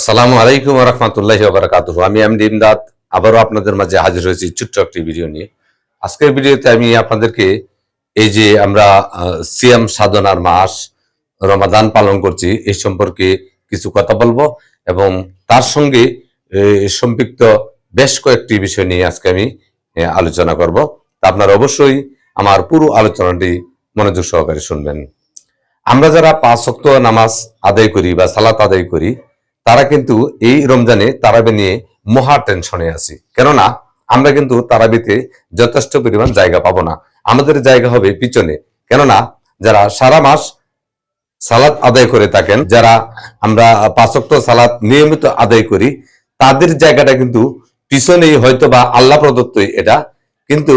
আসসালামু আলাইকুম রহমতুল্লাহ বারাকাত আমি এমডি ইমদাদ, আবারও আপনাদের মাঝে হাজির হয়েছি ছোট্ট একটি ভিডিও নিয়ে। আজকের ভিডিওতে আমি আপনাদেরকে এই যে আমরা সিয়াম সাধনার মাস, রমাদান পালন করছি এই সম্পর্কে কিছু কথা বলব এবং তার সঙ্গে সম্পৃক্ত বেশ কয়েকটি বিষয় নিয়ে আজকে আমি আলোচনা করব। তা আপনারা অবশ্যই আমার পুরো আলোচনাটি মনোযোগ সহকারে শুনবেন। আমরা যারা পাঁচ ওয়াক্ত নামাজ আদায় করি বা সালাত আদায় করি তারা কিন্তু এই রমজানে তারাবি নিয়ে মহা টেনশনে আছি। কেননা, আমরা কিন্তু তারাবিতে যথেষ্ট পরিমাণ জায়গা পাবো না। আমাদের জায়গা হবে পিছনে। কেননা, যারা সারা মাস সালাত আদায় করে থাকেন, যারা আমরা পাঁচক্ত সালাত নিয়মিত আদায় করি, তাদের জায়গাটা কিন্তু পিছনেই হয়তো বা আল্লাহ প্রদত্তই এটা। কিন্তু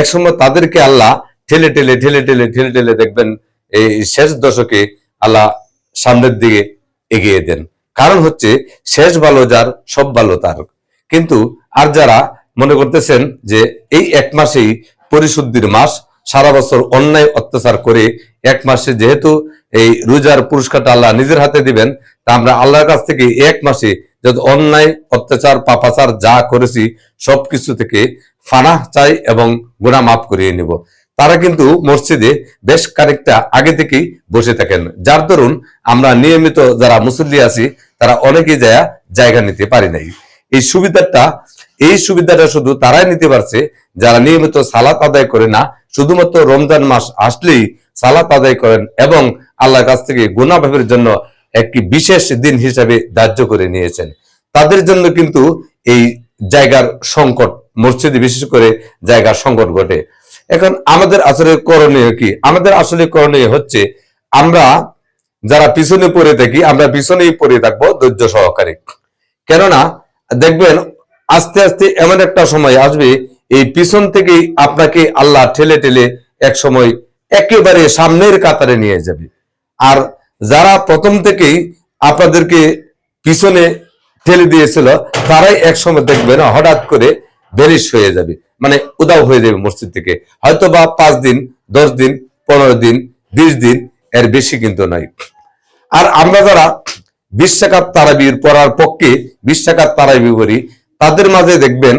একসময় তাদেরকে আল্লাহ ঠেলে ঠেলে ঠেলে ঠেলে ঠেলে ঠেলে দেখবেন এই শেষ দশকে আল্লাহ সামনের দিকে এগিয়ে দেন। কারণ হচ্ছে শেষ ভালো যার, সব ভালো তার। কিন্তু আর যারা মনে করতেছেন যে এই এক মাসেই পরিশুদ্ধির মাস, সারা বছর অন্যায় অত্যাচার করে এক মাসে যেহেতু এই রোজার পুরস্কারটা আল্লাহ নিজের হাতে দিবেন, তা আমরা আল্লাহর কাছ থেকে এক মাসে যত অন্যায়, অত্যাচার, পাপাচার যা করেছি, সবকিছু থেকে ফানাহ চাই এবং গুণা মাফ করিয়ে নিব। তারা কিন্তু মসজিদে বেশ খানিকটা আগে থেকেই বসে থাকেন। যার দরুন আমরা নিয়মিত যারা মুসল্লি আছি তারা অনেকে যায় জায়গা নিতে পারি নাই। এই সুবিধাটা এই সুবিধাটা শুধু তারাই নিতে পারছে, যারা নিয়মিত সালাত আদায় করে না, শুধুমাত্র রমজান মাস আসলেই সালাত আদায় করেন এবং আল্লাহর কাছ থেকে মাফের জন্য একটি বিশেষ দিন হিসাবে ধার্য করে নিয়েছেন। তাদের জন্য কিন্তু এই জায়গার সংকট, মসজিদে বিশেষ করে জায়গার সংকট ঘটে। এখন আমাদের আসলে করণীয় কি? আমাদের আসলে করণীয় হচ্ছে আমরা যারা পিছনে পড়ে থাকি, আমরা পিছনেই পড়ে থাকব ধৈর্য সহকারে। কেননা, দেখবেন, আস্তে আস্তে এমন একটা সময় আসবে, এই পিছন থেকেই আপনাকে আল্লাহ ঠেলে ঠেলে এক সময় একেবারে সামনের কাতারে নিয়ে যাবে। আর যারা প্রথম থেকেই আপনাদেরকে পিছনে ঠেলে দিয়েছিল, তারাই এক সময় দেখবেন, হঠাৎ করে বেরিশ হয়ে যাবে। মানে উদাও হয়ে যাবে মসজিদ থেকে। হয়তো বা পাঁচ দিন, দশ দিন, পনেরো দিন, বিশ দিন এর বেশি কিন্তু নাই। আর আমরা যারা বিশ্বাকাত তারাবির পড়ার পক্ষে বিশ্বাকাত তারাবি করি, তাদের মাঝে দেখবেন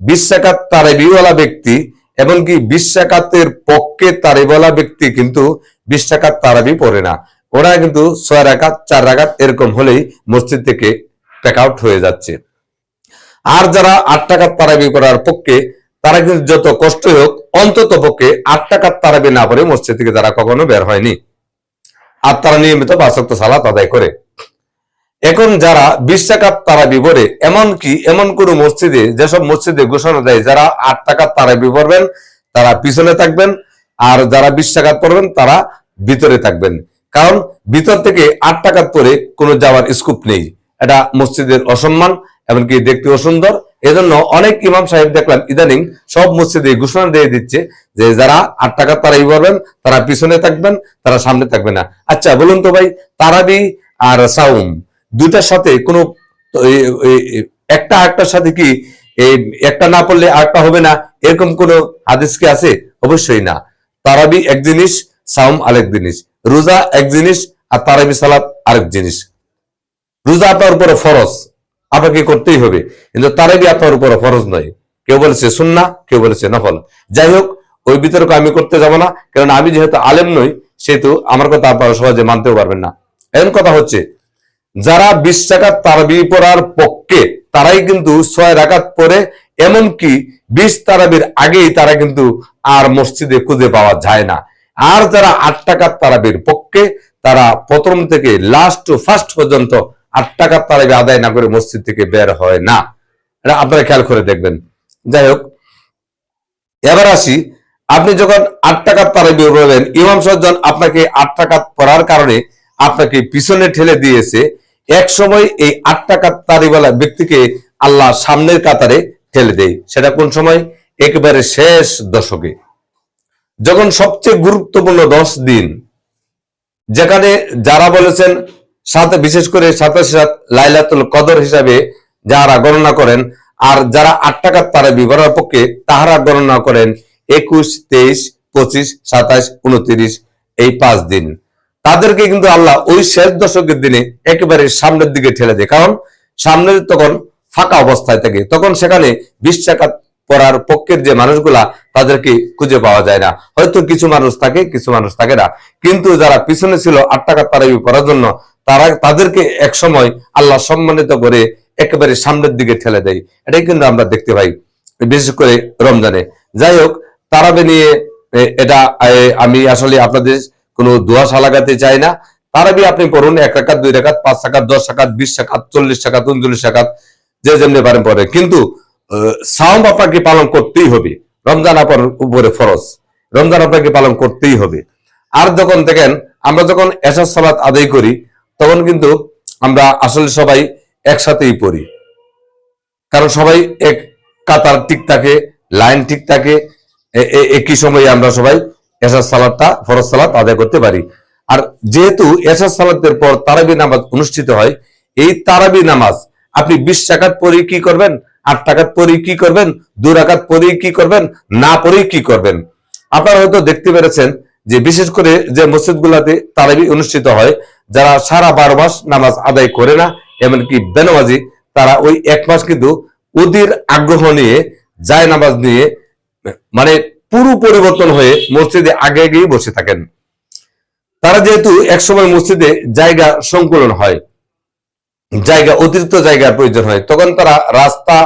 বিশ্বাকাত তারাবিওয়ালা ব্যক্তি এমনকি বিশ্বাকাতের পক্ষে তারিবওয়ালা ব্যক্তি কিন্তু বিশ্বাকাত তারাবি পড়ে না। ওরা কিন্তু ছয় রাকাত, চার রাকাত এরকম হলেই মসজিদ থেকে টেক আউট হয়ে যাচ্ছে। আর যারা আট টাকার তারাবি করার পক্ষে, তারা কিন্তু যত কষ্ট হোক, অন্তত পক্ষে আট টাকার তারাবি না পড়ে মসজিদ থেকে তারা কখনো বের হয়নি। আর তারা নিয়মিত বাসক্ত সালাত আদায় করে। এখন যারা বিশ টাকার তারাবি পড়ে এমন কি এমন কোন মসজিদে, যেসব মসজিদে ঘোষণা দেয় যারা আট টাকার তারাবি পড়বেন, তারা পিছনে থাকবেন, আর যারা বিশ টাকার পড়বেন, তারা ভিতরে থাকবেন। কারণ ভিতর থেকে আট টাকার পরে কোনো যাওয়ার স্কুপ নেই। এটা মসজিদের অসম্মান, এমনকি দেখতে অসুন্দর এজন্য অনেক ইমাম সাহেব দেখলাম, ইদানিং সব মসজিদে ঘোষণা দিয়ে দিচ্ছে যে যারা আট টাকা তারাই পারবেন তারা পিছনে থাকবেন, তারা সামনে থাকবে না। আচ্ছা বলুন তো ভাই, তারাবি আর সাউম, দুইটার সাথে কোনো একটা আরেকটার সাথে কি একটা না পড়লে আরেকটা হবে না? এরকম কোনো হাদিস কি আছে? অবশ্যই না। তারাবি এক জিনিস, সাউম আরেক জিনিস। রোজা এক জিনিস আর তারাবি সালাত আরেক জিনিস। রোজা আপনার উপরে ফরজ। আপনাকে করতেই হবে। কিন্তু তারাবি আপনার উপর ফরজ নয়। কেউ বলেছে সুন্না কেউ বলেছে নফল। যাই হোক, ওই বিতর্ক আমি করতে যাব না কারণ আমি যেহেতু আলেম নই, সেহেতু আমার কথা আপনারা সহজে মানতেও পারবেন না। এমন কথা হচ্ছে, যারা বিশ টাকার তারাবি পড়ার পক্ষে, তারাই কিন্তু ছয় রাকাত পরে এমনকি বিশ তারাবির আগেই তারা কিন্তু আর মসজিদে খুঁজে পাওয়া যায় না। আর যারা আট টাকার তারাবির পক্ষে, তারা প্রথম থেকে লাস্ট ফার্স্ট পর্যন্ত আট টাকার তারাবি আদায় না করে মসজিদ থেকে বের হয় না। এটা আপনারা খেয়াল করে দেখবেন। যাই হোক, এবার আসি। আপনি যখন আট টাকার তারাবি বলবেন ইমাম সাহেব আপনাকে আট টাকা পড়ার কারণে আপনাকে পিছনে ঠেলে দিয়েছে, এক সময় এই আট টাকার তারিওয়ালা ব্যক্তিকে আল্লাহ সামনের কাতারে ঠেলে দেয়। সেটা কোন সময়? একেবারে শেষ দশকে। যখন সবচেয়ে গুরুত্বপূর্ণ দশ দিন, যেখানে যারা বলেছেন সাথে বিশেষ করে সাতাশি সাত লাইলাতুল কদর হিসাবে যারা গণনা করেন, আর যারা আট টাকার তারা বিবরণের পক্ষে তাহারা গণনা করেন একুশ, তেইশ, পঁচিশ, সাতাশ, উনত্রিশ এই পাঁচ দিন। তাদেরকে কিন্তু আল্লাহ ওই শেষ দশকের দিনে একেবারে সামনের দিকে ঠেলে দেয়। কারণ সামনের তখন ফাঁকা অবস্থায় থাকে। তখন সেখানে বিশ টাকা পড়ার পক্ষের যে মানুষগুলা, তাদেরকে খুঁজে পাওয়া যায় না। হয়তো কিছু মানুষ থাকে, কিছু মানুষ থাকে না। কিন্তু যারা পিছনে ছিল আট টাকা তারাবি পড়ার জন্য তারা তাদেরকে এক সময় আল্লাহ সম্মানিত করে একেবারে সামনের দিকে ঠেলে দেয়। এটাই কিন্তু আমরা দেখতে পাই, বিশেষ করে রমজানে। যাই হোক, তারাবে নিয়ে এটা আমি আসলে আপনাদের কোনো দোয়াশা লাগাতে চাই না। তারাবি আপনি করুন এক রাকাত, দুই রাকাত, পাঁচ টাকাত দশ টাকাত বিশ টাকাত চল্লিশ টাকাত উনচল্লিশ টাকাত যে যেমনি পারেন পরে কিন্তু সাওম আপনাকে পালন করতেই হবে। রমজান আপনার উপরে ফরজ। রমজান আপনাকে পালন করতেই হবে। আর যখন দেখেন, আমরা যখন এসার সালাত আদায় করি তখন কিন্তু আমরা আসলে সবাই একসাথেই পড়ি। কারণ সবাই এক কাতার ঠিক থাকে, লাইন ঠিক থাকে একই সময়ে আমরা সবাই এসার সালাদটা ফরজ সালাত আদায় করতে পারি। আর যেহেতু এসার সালাতের পর তারাবি নামাজ অনুষ্ঠিত হয়, এই তারাবি নামাজ আপনি বিশ টাকাত পরে কি করবেন, আট টাকাত পরে কি করবেন, দু রাকাত পরে কি করবেন, না পরে কি করবেন? আপনারা হয়তো দেখতে পেরেছেন যে বিশেষ করে যে মসজিদগুলোতে তারাবি অনুষ্ঠিত হয়, যারা সারা বারো মাস নামাজ আদায় করে না, এমনকি বেনামাজি, তারা ওই এক মাস কিন্তু ওদের আগ্রহ নিয়ে, যায় নামাজ নিয়ে মানে পুরো পরিবর্তন হয়ে মসজিদে আগে আগেই বসে থাকেন। তারা যেহেতু একসময় মসজিদে জায়গা সংকুলন হয়, জায়গা, অতিরিক্ত জায়গার প্রয়োজন হয়, তখন তারা রাস্তা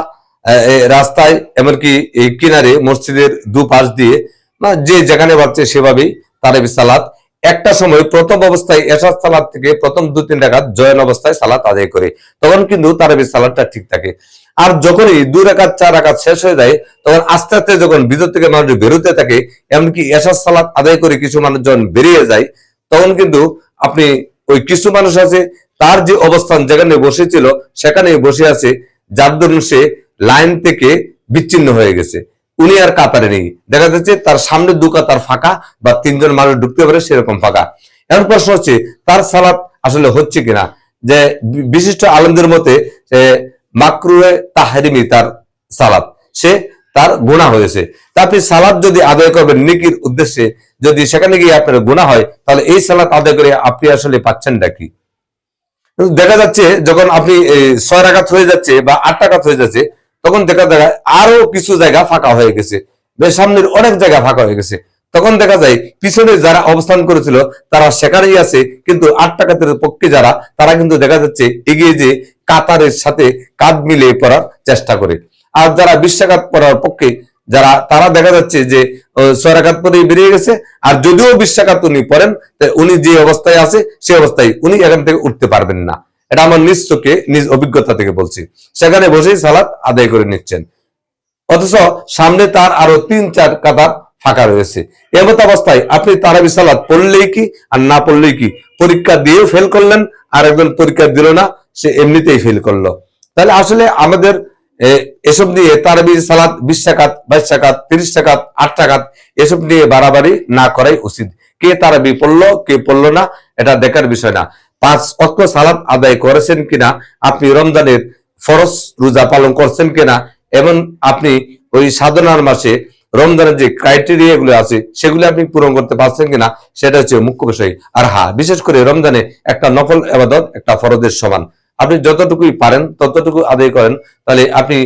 রাস্তায়, এমনকি কিনারে মসজিদের দুপাশ দিয়ে যে যেখানে পাচ্ছে সেভাবেই তারাবি সালাত। একটা সময় প্রথম অবস্থায় এসাদ সালাদ থেকে প্রথম দু, তিন টাকা জয়ন অবস্থায় সালাত আদায় করে। তখন কিন্তু তারাবি সালাদটা ঠিক থাকে। আর যখনই দুই রাকাত, চার রাকাত শেষ হয়ে যায়, তখন আস্তে আস্তে যখন ভিতর থেকে মানুষ বেরোতে থাকে, এমনকি এসাদ সালাত আদায় করে কিছু মানুষ যখন বেরিয়ে যায়, তখন কিন্তু আপনি ওই কিছু মানুষ আছে, তার যে অবস্থান যেখানে বসেছিল, সেখানে বসে আছে, যার দরুন সে লাইন থেকে বিচ্ছিন্ন হয়ে গেছে। উনি আর কাতারে নেই। দেখা যাচ্ছে তার সামনে দু কাতার ফাঁকা বা তিনজন মানুষ ঢুকতে পারে সেরকম ফাঁকা। এখন প্রশ্ন হচ্ছে, তার সালাত আসলে হচ্ছে কিনা? যে বিশিষ্ট আলমদের মতে মাকরুয়ে তাহারিমি তার সালাত, সে তার গুণা হয়েছে। তা আপনি সালাদ যদি আদায় করবেন নিকির উদ্দেশ্যে, যদি সেখানে গিয়ে আপনার গুণা হয়, তাহলে এই সালাত আদায় করে আপনি আসলে পাচ্ছেনটা কি? কিন্তু দেখা যাচ্ছে, যখন আপনি ছয় রাকাত হয়ে যাচ্ছে বা আট টাকাত হয়ে যাচ্ছে তখন দেখা যায় আরও কিছু জায়গা ফাঁকা হয়ে গেছে। সামনের অনেক জায়গা ফাঁকা হয়ে গেছে। তখন দেখা যায় পিছনে যারা অবস্থান করেছিল তারা সেখানেই আছে কিন্তু আট টাকাতের পক্ষে যারা তারা কিন্তু দেখা যাচ্ছে এগিয়ে যে কাতারের সাথে কাঁধ মিলিয়ে পড়ার চেষ্টা করে। আর যারা বিশ টাকাত পড়ার পক্ষে যারা তারা দেখা যাচ্ছে যে আহ, ছয় রাকাত পরেই বেরিয়ে গেছে। আর যদিও বিশ টাকাত উনি পড়েন উনি যে অবস্থায় আছে সেই অবস্থায় উনি এখান থেকে উঠতে পারবেন না। এটা আমার নিজ চোখে, নিজ অভিজ্ঞতা থেকে বলছি। সেখানে বসেই সালাত আদায় করে নিচ্ছেন। অথচ সামনে তার আরও তিন, চার কাতার ফাঁকা রয়েছে। এমত অবস্থায় আপনি তারাবি সালাত পড়লেই কি আর না পড়লেই কি? পরীক্ষা দিয়েও ফেল করলেন আর একজন পরীক্ষা দিল না, সে এমনিতেই ফেল করল। তাহলে আসলে আমাদের এসব নিয়ে তারাবি সালাদ বিশ টাকাত, বাইশ টাকাত, তিরিশ টাকাত, আট টাকাত, এসব নিয়ে বাড়াবাড়ি না করাই উচিত। কে তারাবি পড়ল, কে পড়ল না, এটা দেখার বিষয় না। পাঁচ অক্ট সালাত আদায় করেছেন কিনা, আপনি রমজানের ফরজ রোজা পালন করছেন কিনা, এবং আপনি ওই সাধনার মাসে রমজানের যে ক্রাইটেরিয়া গুলো আছে, সেগুলো আপনি পূরণ করতে পারছেন কিনা, সেটা হচ্ছে মুখ্য বিষয়। আর হ্যাঁ বিশেষ করে রমজানে একটা নকল আবাদত, একটা ফরজের সমান। আপনি যতটুকুই পারেন, ততটুকু আদায় করেন, তাহলে আপনি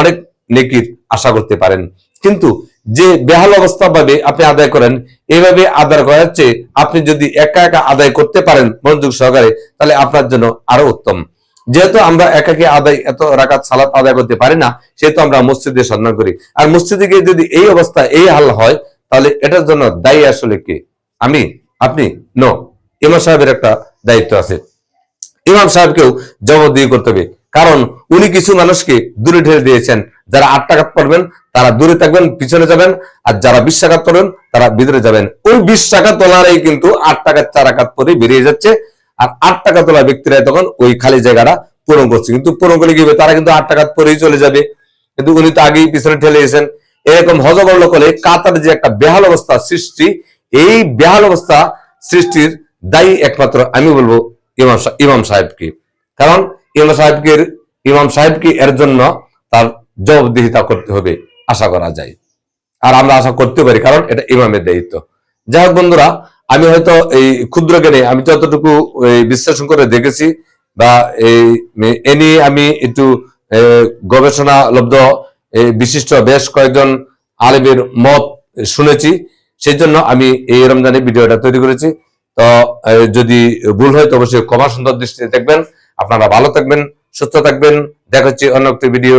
অনেক নেকির আশা করতে পারেন। কিন্তু যে বেহাল অবস্থা ভাবে আপনি আদায় করেন এইভাবে আদায় করার চেয়ে আপনি যদি একা একা আদায় করতে পারেন মনোযোগ সহকারে, তাহলে আপনার জন্য আরও উত্তম। যেহেতু আমরা একাকে আদায়, এত রাকাত, সালাত আদায় করতে পারি না, সেহেতু আমরা মসজিদে সন্ধান করি। আর মসজিদে গিয়ে যদি এই অবস্থা, এই হাল হয়, তাহলে এটার জন্য দায়ী আসলে কে? আমি? আপনি? নো ইমাম সাহেবের একটা দায়িত্ব আছে। ইমাম সাহেবকেও জবাবদিহি করতে হবে। কারণ উনি কিছু মানুষকে দূরে ঠেলে দিয়েছেন। যারা আট টাকাত পড়বেন তারা দূরে থাকবেন, পিছনে যাবেন, আর যারা বিশ টাকাত পড়বেন তারা ভিতরে যাবেন। ওই বিশ টাকা তোলারাই কিন্তু আট টাকার চার আকাত পরে বেরিয়ে যাচ্ছে। আর আট টাকা তোলা ব্যক্তিরা তখন ওই খালি জায়গাটা পূরণ করছে। কিন্তু পূরণ করে কি হবে? তারা কিন্তু আট টাকাত পরেই চলে যাবে। কিন্তু উনি তো আগেই পিছনে ঠেলে এসেছেন এরকম হজবরল করে কাতার যে একটা বেহাল অবস্থা সৃষ্টি, এই বেহাল অবস্থা সৃষ্টির দায়ী একমাত্র আমি বলব ইমাম ইমাম সাহেবকে। কারণ ইমাম সাহেবকে ইমাম সাহেবকে এর জন্য তার জবাবদিহিতা করতে হবে আশা করা যায়। আর আমরা আশা করতে পারি কারণ এটা ইমামের দায়িত্ব। যাই হোক বন্ধুরা আমি হয়তো এই ক্ষুদ্র জ্ঞানে আমি যতটুকু বিশ্লেষণ করে দেখেছি বা এই এ নিয়ে আমি একটু গবেষণা এ, বিশিষ্ট বেশ কয়েকজন আলেমের মত শুনেছি। সেই জন্য আমি এই রমজানে ভিডিওটা তৈরি করেছি। তো যদি ভুল হয় তো অবশ্যই ক্ষমা সুন্দর দৃষ্টিতে দেখবেন। আপনারা ভালো থাকবেন সুস্থ থাকবেন। দেখা হচ্ছে অন্য একটি ভিডিও